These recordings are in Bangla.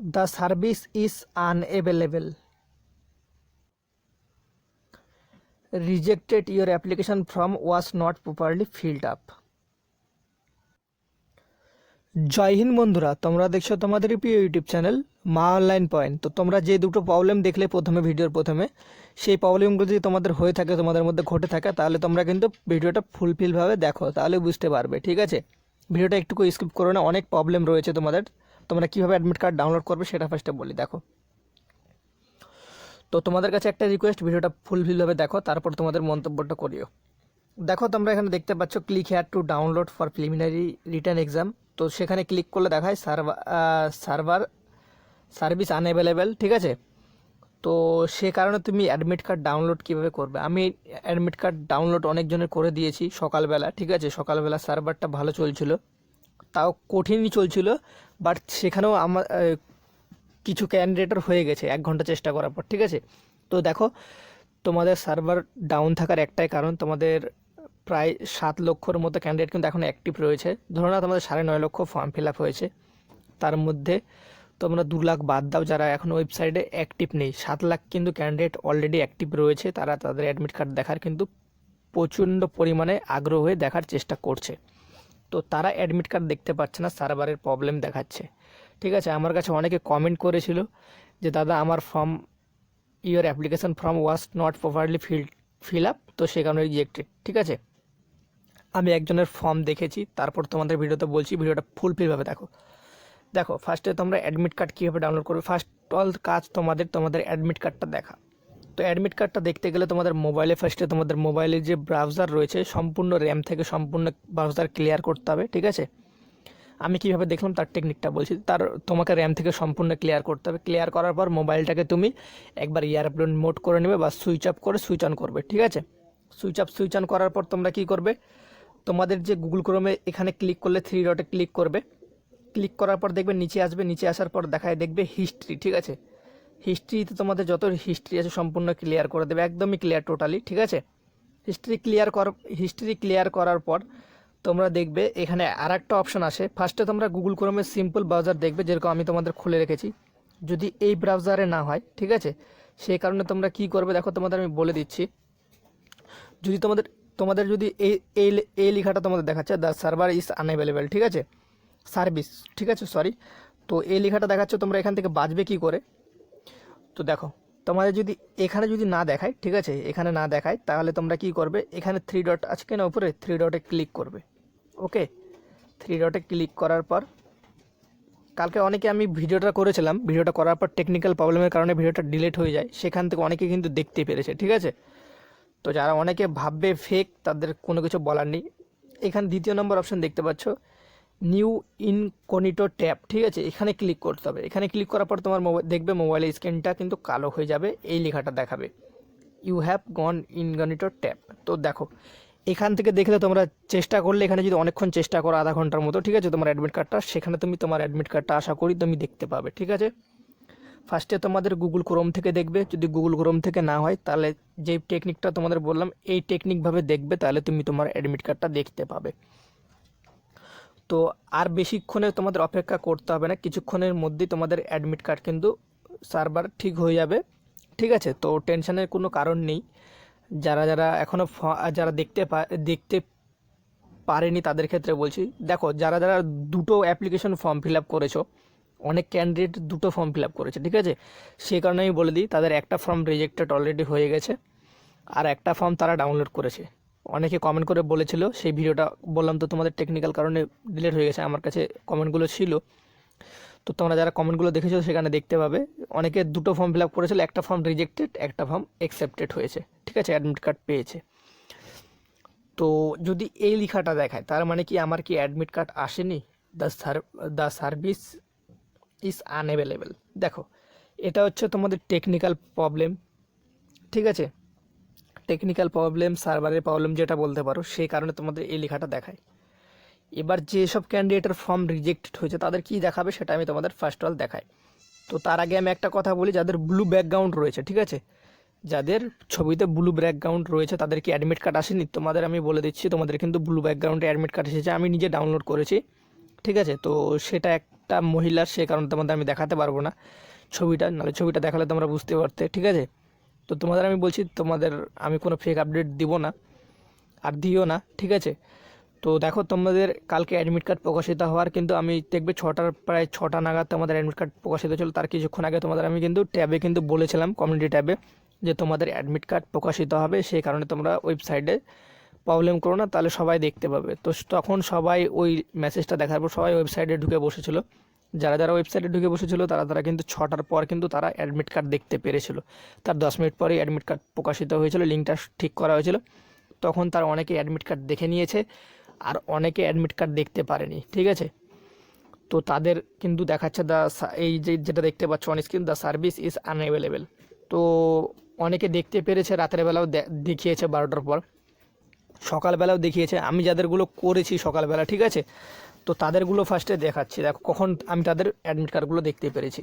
the service is unavailable. Rejected. Your application form was not properly filled up. Jai Hind বন্ধুরা, তোমরা দেখছ তোমাদের প্রিয় YouTube channel Maa online point তো তোমরা যে দুটো প্রবলেম দেখলে প্রথমে, ভিডিওর প্রথমে, সেই প্রবলেমগুলো যদি তোমাদের হয়ে থাকে, তোমাদের মধ্যে ঘটে থাকে, তাহলে তোমরা কিন্তু ভিডিওটা ফুলফিলভাবে দেখো, তাহলে বুঝতে পারবে, ঠিক আছে? ভিডিওটা একটুকু স্কিপ করো না, অনেক প্রবলেম রয়েছে তোমাদের। তোমরা কীভাবে অ্যাডমিট কার্ড ডাউনলোড করবে সেটা ফার্স্টে বলি, দেখো। তো তোমাদের কাছে একটা রিকোয়েস্ট ভিডিওটা ফুলফিলভাবে দেখো, তারপর তোমাদের মন্তব্যটা করিও। দেখো, তোমরা এখানে দেখতে পাচ্ছ click here to download for preliminary written exam তো সেখানে ক্লিক করলে দেখায় সার্ভার সার্ভার সার্ভিস আনঅ্যাভেলেবেল ঠিক আছে? তো সে কারণে তুমি অ্যাডমিট কার্ড ডাউনলোড কীভাবে করবে? আমি অ্যাডমিট কার্ড ডাউনলোড অনেকজনের করে দিয়েছি সকালবেলা, ঠিক আছে? সকালবেলা সার্ভারটা ভালো চলছিল। তাও কঠিনই চলছিল বাট সেখানেও আমার কিছু ক্যান্ডিডেটের হয়ে গেছে, এক ঘণ্টা চেষ্টা করার পর, ঠিক আছে? তো দেখো, তোমাদের সার্ভার ডাউন থাকার একটাই কারণ, তোমাদের প্রায় সাত লক্ষর মতো ক্যান্ডিডেট কিন্তু এখন অ্যাক্টিভ রয়েছে। ধরো না, তোমাদের সাড়ে নয় লক্ষ ফর্ম ফিল আপ হয়েছে। তার মধ্যে তোমরা দু লাখ বাদ দাও যারা এখন ওয়েবসাইটে অ্যাক্টিভ নেই। সাত লাখ কিন্তু ক্যান্ডিডেট অলরেডি অ্যাক্টিভ রয়েছে, তারা তাদের অ্যাডমিট কার্ড দেখার কিন্তু প্রচণ্ড পরিমাণে আগ্রহ হয়ে দেখার চেষ্টা করছে। তো তারা অ্যাডমিট কার্ড দেখতে পাচ্ছে না সার্ভারের প্রবলেম দেখাচ্ছে। ঠিক আছে, আমার কাছে অনেকে কমেন্ট করেছিল যে, দাদা, আমার form your application form was not properly fill fill up তো সে কারণে রিজেক্টেড ঠিক আছে? আমি একজনের ফর্ম দেখেছি, তারপর তোমাদের ভিডিওতে বলছি, ভিডিওটা ফুলফিলভাবে দেখো। দেখো ফার্স্টে তোমরা অ্যাডমিট কার্ড কীভাবে ডাউনলোড করবে? ফার্স্ট অল কাজ তোমাদের তোমাদের অ্যাডমিট কার্ডটা দেখা। তো অ্যাডমিট কার্ডটা দেখতে গেলে তোমাদের মোবাইলে ফার্স্টে তোমাদের মোবাইলের যে ব্রাউজার রয়েছে, সম্পূর্ণ র্যাম থেকে সম্পূর্ণ ব্রাউজার ক্লিয়ার করতে হবে, ঠিক আছে? আমি কীভাবে দেখলাম তার টেকনিকটা বলছি। তার, তোমাকে র্যাম থেকে সম্পূর্ণ ক্লিয়ার করতে হবে। ক্লিয়ার করার পর মোবাইলটাকে তুমি একবার এয়ারপ্লেন মোড করে নেবে বা সুইচ অফ করে সুইচ অন করবে, ঠিক আছে? সুইচ অফ সুইচ অন করার পর তোমরা কী করবে? তোমাদের যে গুগল ক্রোমে এখানে ক্লিক করলে থ্রি ডটে ক্লিক করবে। ক্লিক করার পর দেখবে নিচে আসবে, নিচে আসার পর দেখায় দেখবে হিস্ট্রি ঠিক আছে? হিস্ট্রিতে তোমাদের যত হিস্ট্রি আছে সম্পূর্ণ ক্লিয়ার করে দেবে, একদমই ক্লিয়ার টোটালি ঠিক আছে? হিস্ট্রি ক্লিয়ার কর হিস্ট্রি ক্লিয়ার করার পর তোমরা দেখবে এখানে আর একটা অপশান আসে ফার্স্টে তোমরা গুগল ক্রোমের সিম্পল ব্রাউজার দেখবে, যেরকম আমি তোমাদের খুলে রেখেছি। যদি এই ব্রাউজারে না হয়, ঠিক আছে? সেই কারণে তোমরা কি করবে? দেখো, তোমাদের আমি বলে দিচ্ছি। যদি তোমাদের তোমাদের যদি এই এই এই লেখাটা তোমাদের দেখাচ্ছে দ্য সার্ভার ইজ আনঅ্যাভেলেবেল ঠিক আছে? সার্ভিস ঠিক আছে? সরি তো এই লেখাটা দেখাচ্ছে, তোমরা এখান থেকে বাঁচবে কি করে? তো দেখো, তোমাদের যদি এখানে যদি না দেখায়, ঠিক আছে? এখানে না দেখায়, তাহলে তোমরা কি করবে? এখানে থ্রি ডট আছে না উপরে? থ্রি ডটে ক্লিক করবে। ওকে থ্রি ডটে ক্লিক করার পর, কালকে অনেকে আমি ভিডিওটা করেছিলাম। ভিডিওটা করার পর টেকনিক্যাল প্রবলেমের কারণে ভিডিওটা ডিলেট হয়ে যায়। সেখান থেকে অনেকে কিন্তু দেখতে পেরেছে, ঠিক আছে? তো যারা অনেকে ভাববে ফেক তাদের কোনো কিছু বলার নেই। এখানে দ্বিতীয় নম্বর অপশন দেখতে পাচ্ছ। নিউ ইনকনিটো ট্যাব, ঠিক আছে? এখানে ক্লিক করতে হবে। এখানে ক্লিক করার পর তোমার মোবাইল দেখবে মোবাইলের স্ক্রিনটা কিন্তু কালো হয়ে যাবে, এই লেখাটা দেখাবে। You have gone incognito tab তো দেখো, এখান থেকে দেখলে তোমরা চেষ্টা করলে, এখানে যদি অনেকক্ষণ চেষ্টা করো আধা ঘণ্টার মতো, ঠিক আছে? তোমার অ্যাডমিট কার্ডটা সেখানে তুমি তোমার অ্যাডমিট কার্ডটা আশা করি তুমি দেখতে পাবে, ঠিক আছে? ফার্স্টে তোমাদের গুগল ক্রোম থেকে দেখবে, যদি গুগল ক্রোম থেকে না হয়, তাহলে যে টেকনিকটা তোমাদের বললাম, এই টেকনিকভাবে দেখবে, তাহলে তুমি তোমার অ্যাডমিট কার্ডটা দেখতে পাবে। তো আর বেশিক্ষণে তোমাদের অপেক্ষা করতে হবে না। কিছুক্ষণের মধ্যেই তোমাদের অ্যাডমিট কার্ড কিন্তু সার্ভার ঠিক হয়ে যাবে। ঠিক আছে? তো টেনশনের কোনো কারণ নেই। যারা যারা এখনও যারা দেখতে দেখতে পারেনি তাদের ক্ষেত্রে বলছি। দেখো, যারা যারা দুটো অ্যাপ্লিকেশন ফর্ম ফিল আপ করেছ, অনেক ক্যান্ডিডেট দুটো ফর্ম ফিল আপ করেছে, ঠিক আছে? সেই কারণে আমি বলে দিই, তাদের একটা ফর্ম রিজেক্টেড অলরেডি হয়ে গেছে, আর একটা ফর্ম তারা ডাউনলোড করেছে। অনেকে কমেন্ট করে বলেছিল, সেই ভিডিওটা বললাম তো তোমাদের টেকনিক্যাল কারণে ডিলেট হয়ে গেছে, আমার কাছে কমেন্টগুলো ছিল। তো তোমরা যারা কমেন্টগুলো দেখেছ সেখানে দেখতে পাবে। অনেকে দুটো ফর্ম ফিল আপ করেছিল, একটা ফর্ম রিজেক্টেড একটা ফর্ম অ্যাকসেপ্টেড হয়েছে। ঠিক আছে অ্যাডমিট কার্ড পেয়েছে। তো যদি এই লেখাটা দেখায়, তার মানে কি আমার কি অ্যাডমিট কার্ড আসেনি? The sir the service is unavailable দেখো, এটা হচ্ছে তোমাদের টেকনিক্যাল প্রবলেম ঠিক আছে? টেকনিক্যাল প্রবলেম সার্ভারের প্রবলেম যেটা বলতে পারো, সেই কারণে তোমাদের এই লেখাটা দেখায়। এবার যেসব ক্যান্ডিডেটের ফর্ম রিজেক্টেড হয়েছে, তাদের কি দেখাবে সেটা আমি তোমাদের ফার্স্ট অল দেখাই। তো তার আগে আমি একটা কথা বলি, যাদের ব্লু ব্যাকগ্রাউন্ড রয়েছে, ঠিক আছে? যাদের ছবিতে ব্লু ব্যাকগ্রাউন্ড রয়েছে, তাদের কি অ্যাডমিট কার্ড আসেনি? তোমাদের আমি বলে দিচ্ছি, তোমাদের কিন্তু ব্লু ব্যাকগ্রাউন্ডে অ্যাডমিট কার্ড এসেছে, আমি নিজে ডাউনলোড করেছি, ঠিক আছে? তো সেটা একটা মহিলার, সে কারণে তোমাদের আমি দেখাতে পারব না ছবিটা, নাহলে ছবিটা দেখালে তোমরা বুঝতে পারতে, ঠিক আছে? তো তোমাদের আমি বলছি, তোমাদের আমি কোনো ফেক আপডেট দিব না আর দিও না, ঠিক আছে? তো দেখো তোমাদের কালকে অ্যাডমিট কার্ড প্রকাশিত হওয়ার কিন্তু আমি দেখবে ছটার, প্রায় ছটা নাগাদ তোমাদের অ্যাডমিট কার্ড প্রকাশিত ছিল তার কিছুক্ষণ আগে তোমাদের আমি কিন্তু ট্যাবে কিন্তু বলেছিলাম কমিউনিটি ট্যাবে, যে তোমাদের অ্যাডমিট কার্ড প্রকাশিত হবে, সেই কারণে তোমরা ওয়েবসাইটে প্রবলেম করো না, তাহলে সবাই দেখতে পাবে। তো তখন সবাই ওই মেসেজটা দেখার পর সবাই ওয়েবসাইটে ঢুকে বসেছিল। যারা যারা ওয়েবসাইটে ঢুকে বসেছিল, তারা তারা কিন্তু ছটার পর কিন্তু তারা অ্যাডমিট কার্ড দেখতে পেরেছিল। তার দশ মিনিট পরেই অ্যাডমিট কার্ড প্রকাশিত হয়েছিল, লিঙ্কটা ঠিক করা হয়েছিল। তখন তার অনেকে অ্যাডমিট কার্ড দেখে নিয়েছে, আর অনেকে অ্যাডমিট কার্ড দেখতে পারেনি, ঠিক আছে? তো তাদের কিন্তু দেখাচ্ছে দ্য এই যে, যেটা দেখতে পাচ্ছ on screen the service is unavailable তো অনেকে দেখতে পেরেছে, রাতের বেলাও দেখিয়েছে বারোটার পর। সকালবেলাও দেখিয়েছে, আমি যাদেরগুলো করেছি সকালবেলা, ঠিক আছে? তো তাদেরগুলো ফার্স্টে দেখাচ্ছি। দেখো, কখন আমি তাদের অ্যাডমিট কার্ডগুলো দেখতে পেরেছি।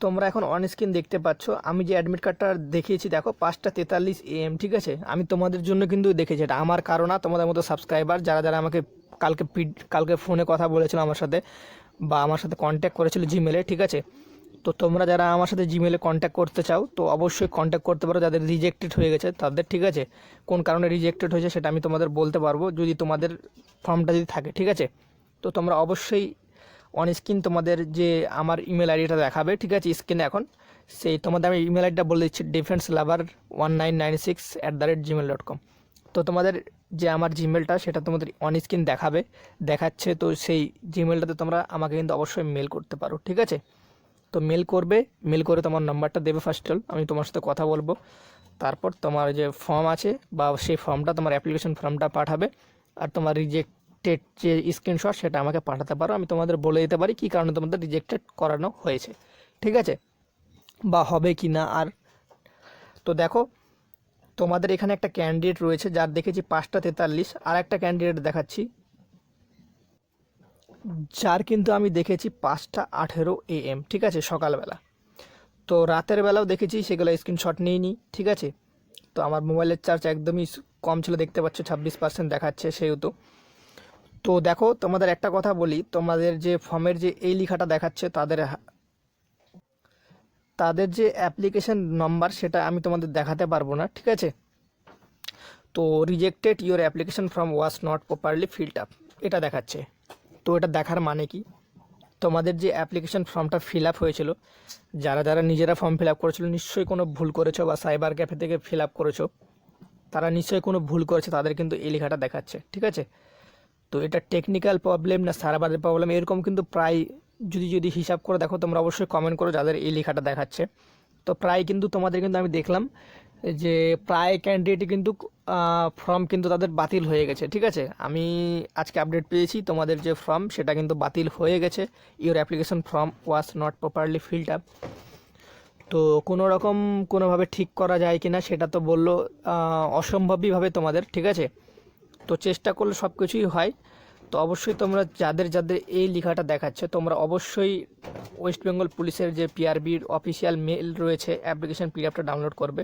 তোমরা এখন অন স্ক্রিন দেখতে পাচ্ছ, আমি যে অ্যাডমিট কার্ডটা দেখিয়েছি, দেখো, পাঁচটা তেতাল্লিশ এম ঠিক আছে? আমি তোমাদের জন্য কিন্তু দেখেছি, এটা আমার কারণ তোমাদের মতো সাবস্ক্রাইবার যারা যারা আমাকে কালকে পিড কালকে ফোনে কথা বলেছিল আমার সাথে, বা আমার সাথে কন্ট্যাক্ট করেছিল জিমেলে ঠিক আছে? তো তোমরা যারা আমার সাথে জিমেলে কন্ট্যাক্ট করতে চাও, তো অবশ্যই কন্ট্যাক্ট করতে পারো। যাদের রিজেক্টেড হয়ে গেছে, তাদের ঠিক আছে? কোন কারণে রিজেক্টেড হয়েছে সেটা আমি তোমাদের বলতে পারব। যদি তোমাদের ফর্মটা যদি থাকে, ঠিক আছে? তো তোমরা অবশ্যই অন স্ক্রিন তোমাদের যে আমার ইমেল আইডিটা দেখাবে, ঠিক আছে? স্ক্রিনে এখন। সেই তোমাদের আমি ইমেল আইডিটা বলে দিচ্ছি defence lover one nine nine six at the rate Gmail dot com তো তোমাদের যে আমার জিমেলটা সেটা তোমাদের অন স্ক্রিন দেখাবে। দেখাচ্ছে তো সেই জিমেলটাতে তোমরা আমাকে কিন্তু অবশ্যই মেল করতে পারো, ঠিক আছে? তো মেল করবে মেল করে তোমার নাম্বারটা দেবে ফার্স্ট অল আমি তোমার সাথে কথা বলব। তারপর তোমার যে ফর্ম আছে বা সেই ফর্মটা তোমার অ্যাপ্লিকেশন ফর্মটা পাঠাবে, আর তোমার রিজেক্টেড যে স্ক্রিনশট সেটা আমাকে পাঠাতে পারো, আমি তোমাদের বলে দিতে পারি কী কারণে তোমাদের রিজেক্টেড করানো হয়েছে। ঠিক আছে? বা হবে কি না আর? তো দেখো, তোমাদের এখানে একটা ক্যান্ডিডেট রয়েছে, যার দেখেছি পাঁচটা তেতাল্লিশ আর একটা ক্যান্ডিডেট দেখাচ্ছি। যার কিন্তু আমি দেখেছি পাঁচটা আঠেরো এ এম ঠিক আছে, সকালবেলা। তো রাতের বেলাও দেখেছি, সেগুলো স্ক্রিনশট নিইনি ঠিক আছে? তো আমার মোবাইলের চার্জ একদমই কম ছিল, দেখতে পাচ্ছ, ছাব্বিশ পার্সেন্ট দেখাচ্ছে সেহেতু। তো দেখো, তোমাদের একটা কথা বলি, তোমাদের যে ফর্মের যে এই লেখাটা দেখাচ্ছে, তাদের তাদের যে অ্যাপ্লিকেশন নম্বর সেটা আমি তোমাদের দেখাতে পারব না, ঠিক আছে? তো rejected your application from was not properly filled up এটা দেখাচ্ছে। তো এটা দেখার মানে কি? তোমাদের যে অ্যাপ্লিকেশান ফর্মটা ফিল আপ হয়েছিল, যারা যারা নিজেরা ফর্ম ফিল আপ করেছিল, নিশ্চয়ই কোনো ভুল করেছ বা সাইবার ক্যাফে থেকে ফিল আপ করেছ, তারা নিশ্চয়ই কোনো ভুল করেছে, তাদের কিন্তু এই লেখাটা দেখাচ্ছে, ঠিক আছে? তো এটা টেকনিক্যাল প্রবলেম না সার্ভারের প্রবলেম এরকম কিন্তু প্রায় যদি যদি হিসাব করে দেখো, তোমরা অবশ্যই কমেন্ট করো যাদের এই লেখাটা দেখাচ্ছে। তো প্রায় কিন্তু তোমাদের কিন্তু আমি দেখলাম যে প্রায় ক্যান্ডিডেটই কিন্তু ফর্ম কিন্তু তাদের বাতিল হয়ে গেছে, ঠিক আছে? আমি আজকে আপডেট পেয়েছি তোমাদের যে ফর্ম সেটা কিন্তু বাতিল হয়ে গেছে। Your application form was not properly filled up তো কোনো রকম কোনোভাবে ঠিক করা যায় কি না সেটা তো বলল অসম্ভবইভাবে তোমাদের, ঠিক আছে? তো চেষ্টা করলে সব কিছুই হয়। তো অবশ্যই তোমরা যাদের যাদের এই লেখাটা দেখাচ্ছে, তোমরা অবশ্যই ওয়েস্ট বেঙ্গল পুলিশের যে পিআরবির অফিসিয়াল মেল রয়েছে অ্যাপ্লিকেশন পিডিএফটা ডাউনলোড করবে।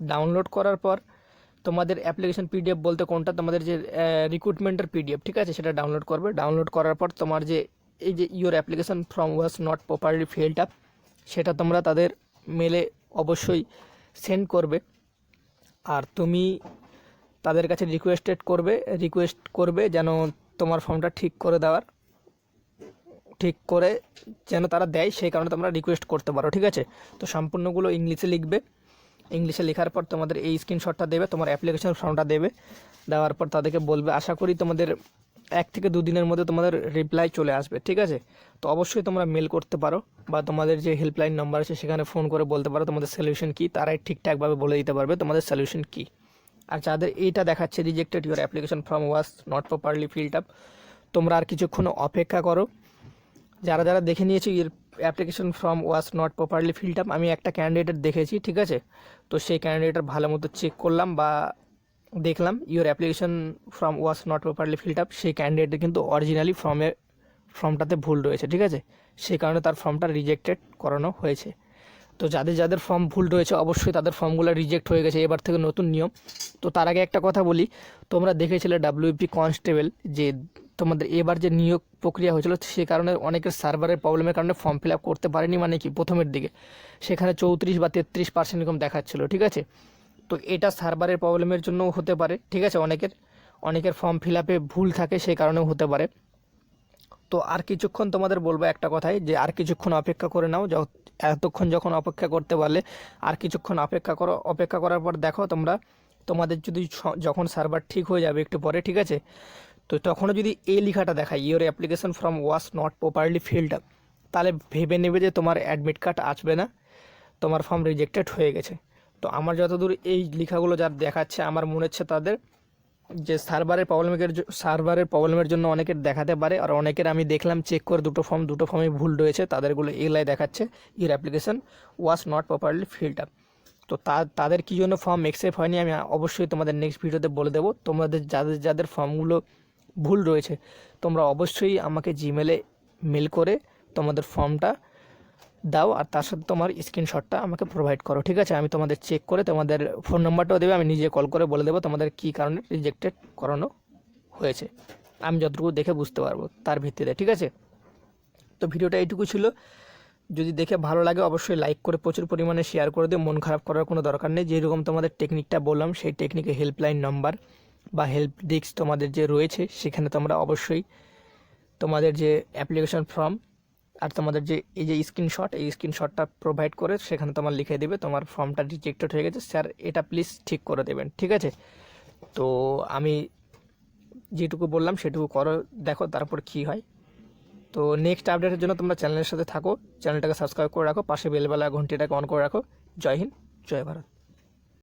ডাউনলোড করার পর তোমাদের অ্যাপ্লিকেশন পিডিএফ বলতে কোনটা? তোমাদের যে রিক্রুটমেন্টের পিডিএফ ঠিক আছে? সেটা ডাউনলোড করবে। ডাউনলোড করার পর তোমার যে, এই যে your application from was not properly filled up সেটা তোমরা তাদের মেলে অবশ্যই সেন্ড করবে। আর তুমি তাদের কাছে রিকোয়েস্টেড করবে রিকোয়েস্ট করবে যেন তোমার ফর্মটা ঠিক করে দেওয়ার, ঠিক করে যেন তারা দেয়, সেই কারণে তোমরা রিকোয়েস্ট করতে পারো, ঠিক আছে? তো সম্পূর্ণগুলো ইংলিশে লিখবে। ইংলিশে লেখার পর তোমাদের এই স্ক্রিনশটটা দেবে, তোমার অ্যাপ্লিকেশন ফর্মটা দেবে। দেওয়ার পর তাদেরকে বলবে, আশা করি তোমাদের এক থেকে দুদিনের মধ্যে তোমাদের রিপ্লাই চলে আসবে। ঠিক আছে? তো অবশ্যই তোমরা মেল করতে পারো বা তোমাদের যে হেল্পলাইন নাম্বার আছে সেখানে ফোন করে বলতে পারো তোমাদের সলিউশন কী, তারাই ঠিকঠাকভাবে বলে দিতে পারবে তোমাদের সলিউশন কী। আর যাদের এইটা দেখাচ্ছে rejected your application from was not properly filled up তোমরা আর কিছুক্ষণ অপেক্ষা করো। যারা যারা দেখে নিয়েছি এর application form was not properly filled up আমি একটা ক্যান্ডিডেট দেখেছি, ঠিক আছে? তো সেই ক্যান্ডিডেটের ভালো মতো চেক করলাম বা দেখলাম your application form was not properly filled up সেই ক্যান্ডিডেটের কিন্তু অরিজিনালি ফর্মে ফর্মটাতে ভুল রয়েছে, ঠিক আছে? সেই কারণে তার ফর্মটা রিজেক্টেড করানো হয়েছে। তো যাদের যাদের ফর্ম ভুল রয়েছে, অবশ্যই তাদের ফর্মগুলো রিজেক্ট হয়ে গেছে। এবার থেকে নতুন নিয়ম। তো তার আগে একটা কথা বলি, তোমরা দেখেছিলে ডাব্লিউপি কনস্টেবল যে তোমাদের এবার যে নিয়োগ প্রক্রিয়া হয়েছিল, সে কারণে অনেকের সার্ভারের প্রবলেমের কারণে ফর্ম ফিল আপ করতে পারেনি মানে কি প্রথমের দিকে। সেখানে চৌত্রিশ বা তেত্রিশ পার্সেন্ট এরকম দেখাচ্ছিল, ঠিক আছে? তো এটা সার্ভারের প্রবলেমের জন্যও হতে পারে, ঠিক আছে? অনেকের অনেকের ফর্ম ফিল আপে ভুল থাকে সেই কারণেও হতে পারে। তো আর কিছুক্ষণ তোমাদের বলব একটা কথাই, যে আর কিছুক্ষণ অপেক্ষা করে নাও এতক্ষণ যখন অপেক্ষা করতে পারলে আর কিছুক্ষণ অপেক্ষা করো, অপেক্ষা করার পর দেখো তোমরা, তোমাদের যদি যখন সার্ভার ঠিক হয়ে যাবে একটু পরে, ঠিক আছে? তো তখনও যদি এই লেখাটা দেখায় your application from was not properly filled up তাহলে ভেবে নেবে যে তোমার অ্যাডমিট কার্ড আসবে না, তোমার ফর্ম রিজেক্টেড হয়ে গেছে। তো আমার যতদূর এই লেখাগুলো যার দেখাচ্ছে, আমার মনে হচ্ছে তাদের যে সার্ভারের প্রবলেমের সার্ভারের প্রবলেমের জন্য অনেকের দেখাতে পারে। আর অনেকের আমি দেখলাম চেক করে দুটো ফর্ম দুটো ফর্মে ভুল রয়েছে, তাদেরগুলো এগুলাই দেখাচ্ছে your application was not properly filled up তো তা, তাদের কী জন্য ফর্ম অ্যাকসেপ্ট হয়নি আমি অবশ্যই তোমাদের নেক্সট ভিডিওতে বলে দেবো। তোমাদের যাদের যাদের ফর্মগুলো ভুল রয়েছে, তোমরা অবশ্যই আমাকে জিমেলে মেল করে তোমাদের ফর্মটা দাও আর তার সাথে তোমার স্ক্রিনশটটা আমাকে প্রোভাইড করো, ঠিক আছে? আমি তোমাদের চেক করে তোমাদের ফোন নাম্বারটাও দেবে, আমি নিজে কল করে বলে দেবো তোমাদের কী কারণে রিজেক্টেড করানো হয়েছে। আমি যতটুকু দেখে বুঝতে পারব তার ভিত্তিতে, ঠিক আছে? তো ভিডিওটা এইটুকু ছিল। যদি দেখে ভালো লাগে অবশ্যই লাইক করে প্রচুর পরিমাণে শেয়ার করে দিও, মন খারাপ করার কোনো দরকার নেই। যেরকম তোমাদের টেকনিকটা বললাম, সেই টেকনিকে হেল্পলাইন নাম্বার বা হেল্প ডেস্ক তোমাদের যে রয়েছে, সেখানে তোমরা অবশ্যই তোমাদের যে অ্যাপ্লিকেশন ফর্ম আর তোমাদের যে, এই যে স্ক্রিনশট এই স্ক্রিনশটটা প্রোভাইড করে সেখানে তোমার লিখে দেবে, তোমার ফর্মটা রিজেক্টেড হয়ে গেছে। স্যার, এটা প্লিজ ঠিক করে দেবেন, ঠিক আছে? তো আমি যেটুকু বললাম সেটুকু করো, দেখো তারপর কী হয়। তো নেক্সট আপডেটের জন্য তোমরা চ্যানেলের সাথে থাকো চ্যানেলটাকে সাবস্ক্রাইব করে রাখো, পাশে বেলবেলা ঘন্টিটাকে অন করে রাখো। জয় হিন্দ, জয় ভারত।